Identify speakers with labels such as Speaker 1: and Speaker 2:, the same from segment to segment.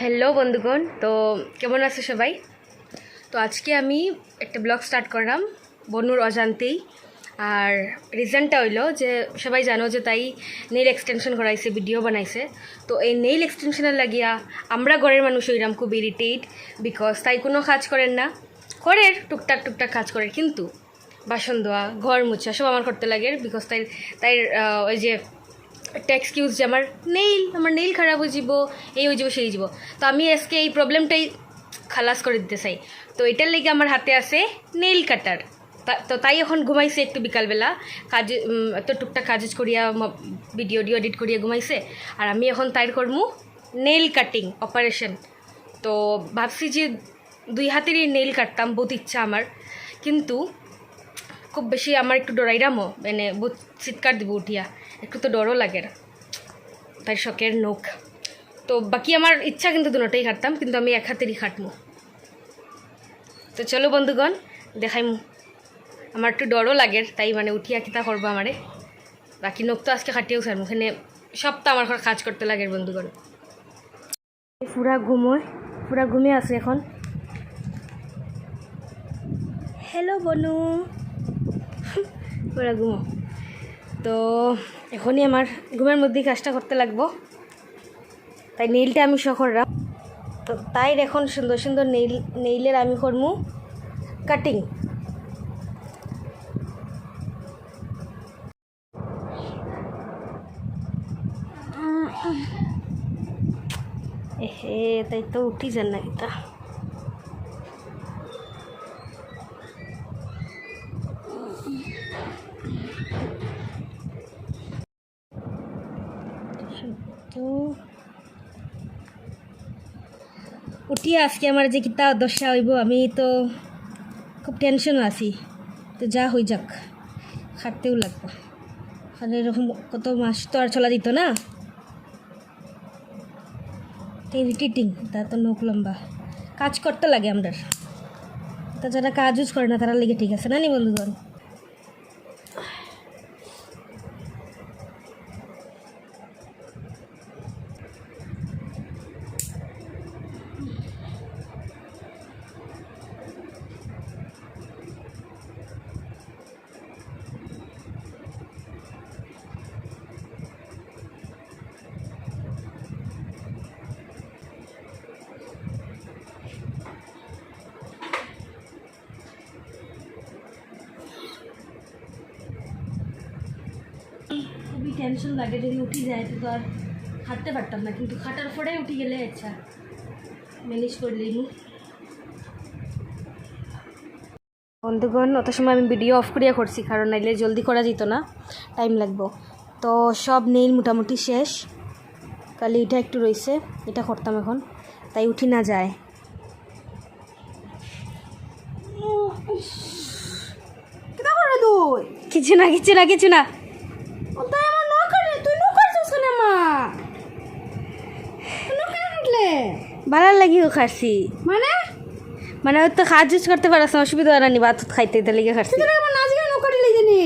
Speaker 1: Hello বন্ধুগণ, তো কেমন আছো সবাই? তো আজকে আমি একটা ব্লগ স্টার্ট করলাম বনুর অজান্তেই। আর রিজনটা হইল যে সবাই জানো যে তাই নেইল এক্সটেনশন করাইছে ভিডিও বানাইছে। তো এই নেইল এক্সটেনশনের লাগিয়া আমরা ঘরের মানুষ হইলাম খুব ইরিটেট বিকজ তাই কোনো কাজ করেন না। করের টুকটাক টুকটাক কাজ করে কিন্তু বাসন ধোয়া, ঘর মুছা, সব আমার করতে লাগে বিকজ তাই তাই ওই যে একটা এক্সকিউজ যে আমার নেইল আমার নেইল খারাপ হয়ে যাব এই হয়ে যাব সেই যাব তো আমি আজকে এই প্রবলেমটাই খালাস করে দিতে চাই। তো এটার লেগে আমার হাতে আছে নেইল কাটার তো তাই এখন ঘুমাইছে একটু বিকালবেলা। কাজ তো টুকটাক কাজ করিয়া ভিডিও ডিও এডিট করিয়া ঘুমাইছে। আর আমি এখন তাইর করমু নেইল কাটিং অপারেশন তো ভাবছি যে দুই হাতেরই নেইল কাটতাম, বহুত ইচ্ছা আমার। কিন্তু খুব বেশি আমার একটু ডরাইরামও মানে বহুত চিৎকার দিব উঠিয়া। একটু তো ডরও লাগে তাই শখের নখ। তো বাকি আমার ইচ্ছা কিন্তু দুটোটাই কাটতাম কিন্তু আমি এক হাতেরই খাটমু তো চলো বন্ধুগণ দেখাইমু। আমার একটু ডরও লাগে তাই মানে উঠিয়া কিতা করব আমারে। বাকি নখ তো আজকে খাটিয়েও ছাড়মু এখানে সবটা আমার ঘর কাজ করতে লাগে বন্ধুগণ। পুরা ঘুমোয় পুরা ঘুমিয়ে আছে এখন। হ্যালো বনু। পুরা ঘুমো। তো এখনই আমার ঘুমের মধ্যেই কাজটা করতে লাগবো। তাই নেইলটা আমি শখররাম তো তাই এখন সুন্দর সুন্দর নেইল নেইলের আমি করমু কাটিং এহে, তাই তো উঠি যান না কিতা তো উঠি আজকে আমার যে কিতা দশা হইব, আমি তো খুব টেনশন আছি। তো যা হই যাক, খাটতেও লাগবো। আর এরকম কত মাস তো আর চলা দিত না। ইরিটেটিং তা তো নোক লম্বা। কাজ করতে লাগে আমরা তা যারা কাজ ইউজ করে না, তারা লেগে ঠিক আছে না নি বন্ধুগণ? টেনশন লাগে যদি উঠি যায় তো আর হাঁটতে পারতাম না। কিন্তু খাটার পরে উঠি গেলে আচ্ছা ম্যানেজ করলেই বন্ধুগণ অত সময় আমি ভিডিও অফ করিয়া করছি কারণ নাইলে জলদি করা যেত না টাইম লাগবো। তো সব নেইল মোটামুটি শেষ। কালি এটা একটু রয়েছে এটা করতাম এখন তাই উঠি না যায়।
Speaker 2: কিতা
Speaker 1: কিছু না কিছু না কিছু না
Speaker 2: তাই আমার ন করে তুই ন করছিস কেন মা ন কেন কাটলে
Speaker 1: ভালো লাগিও খাচ্ছি
Speaker 2: মানে?
Speaker 1: মানে তো কাজ ইউজ করতে পারছ না অসুবিধা হয় না নি ভাত খাইতে লেগে
Speaker 2: আমার নাচ গান ন? কাটিলে জানি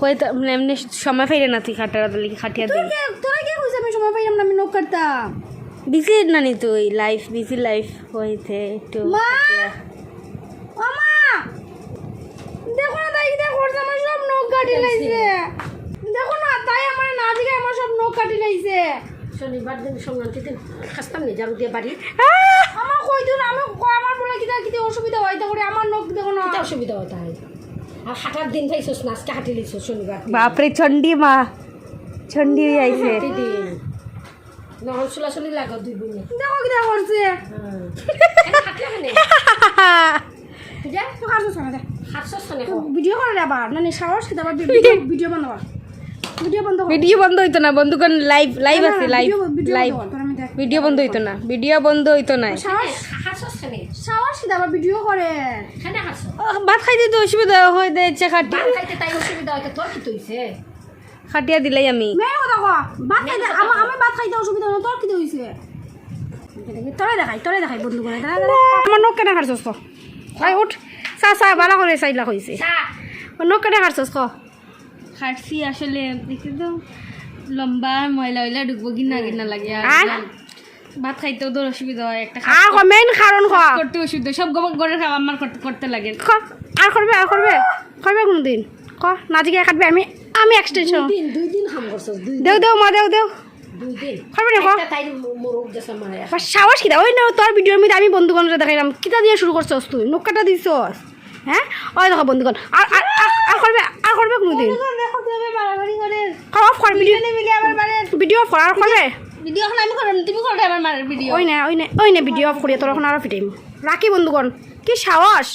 Speaker 1: হয়তো মানে এমনি সময় ফেরে না তুই খাটার লেগে খাটিয়া দিই।
Speaker 2: তোরা কে কইছ আমি সময় পাইলাম না আমি নক কাটতাম?
Speaker 1: বিজি না নি তুই লাইফ বিজি লাইফ হইতে একটু
Speaker 2: মা! ও মা! দেখো না তাই কিটা করছে আমার সব নখ কাটি লাইছে দেখো না তাই আমার নাচ গায়ে আমার সব নখ কাটি লাইছে
Speaker 1: শনিবার দিন সংক্রান্তিতে খাস্তাম নি জারু দিয়ে বাড়ি।
Speaker 2: আমার কই দিন আমি কই আমার বলে কিটা কিটা অসুবিধা হয় তা করে আমার নখ দেখো না।
Speaker 3: অসুবিধা হতে আর হাঁটার দিন খাইছোস না আজকে হাঁটি লিছোস শনিবার
Speaker 1: বাপরে চন্ডি মা চন্ডি আইছে
Speaker 3: দিন। চুলাচলি লাগো দুই বোনে।
Speaker 2: দেখো করছে ভিডিও করে আবার না সাহস খেতে আবার ভিডিও কর ভিডিও বন্ধ
Speaker 1: হইতো না বন্ধুগণ লাইভ লাইভ আছে লাইভ লাইভ। ভিডিও বন্ধ হইতো না ভিডিও বন্ধ হইতো না। আহ, ভাত খাইতে তো অসুবিধা হয় দেখছে খাটি খাটিয়া দিলাই আমি।
Speaker 2: আমি ভাত খাইতে অসুবিধা হলো তোর কি হইছে? তোরে দেখাই তোরে দেখাই বন্ধু করে।
Speaker 1: আমার নখ কেনে আই উঠ। চা চা বালা করে চাইলা হয়েছে নখ কেনে হারছস ক। হারছি আসলে দেখি তো লম্বা ময়লা ওইলা ঢুকবো কিনা কিনা লাগে আর? ভাত খাইতেও তোর অসুবিধা হয় একটা
Speaker 2: আর মেইন কারণ খ
Speaker 1: করতে অসুবিধা সব গড়ের খাওয়া আমার করতে করতে লাগে।
Speaker 2: খ আর করবে আর করবে? করবে কোনদিন? ক? নাজিকে কাটবে আমি আমি এক্সটেনশন
Speaker 3: দিন দুই দিন কাম করছস দুই
Speaker 2: দেও দেও মা দেও দেও। সাহস কিতা ওই না তোর ভিডিওর মধ্যে আমি বন্ধুগণরা দেখাইলাম। কিতা দিয়ে শুরু করছস তুই? নোকাটা দিছস। হ্যাঁ? ওই দেখো বন্ধুগণ। আর- আর করবে আর করবে কোনদিন?
Speaker 1: অফ কর। ভিডিও ভিডিও অফ কর আর করবে?
Speaker 2: ভিডিও এখন আমি করব তুমি করবে আমার মারের ভিডিও
Speaker 1: ওই না ওই না ওই না ভিডিও অফ করিয়া তোর এখন আরও ফিটাইম রাখি বন্ধুগণ কি সাহস?